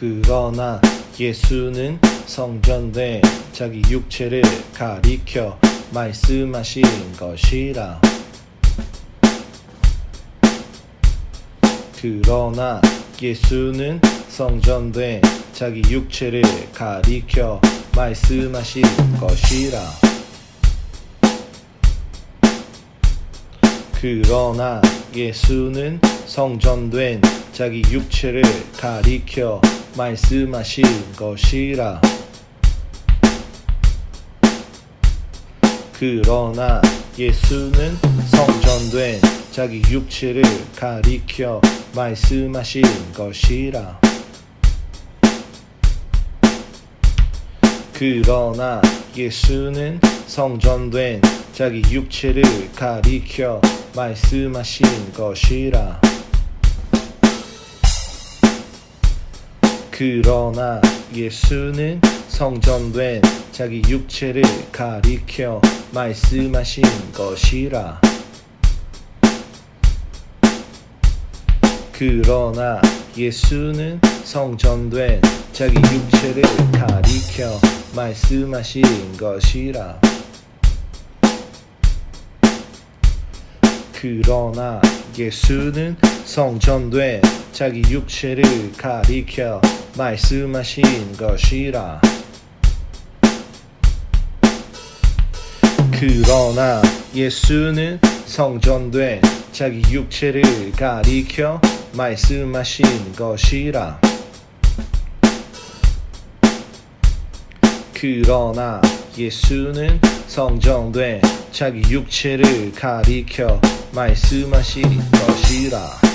그러나 예수는 성전된 자기 육체를 가리켜 말씀하신 것이라. 그러나 예수는 성전된 자기 육체를 가리켜 말씀하신 것이라. 그러나 예수는 성전된 자기 육체를 가리켜 말씀하신 것이라. 그러나 예수는 성전된 자기 육체를 가리켜 말씀하신 것이라. 그러나 예수는 성전된 자기 육체를 가리켜 말씀하신 것이라. 그러나 예수는 성전된 자기 육체를 가리켜 말씀하신 것이라. 그러나 예수는 성전된 자기 육체를 가리켜 말씀하신 것이라. 그러나 예수는 성전된 자기 육체를 가리켜 말씀하신 것이라. 그러나 예수는 성전된 자기 육체를 가리켜 말씀하신 것이라. 그러나 예수는 성전된 자기 육체를 가리켜 말씀하신 것이라.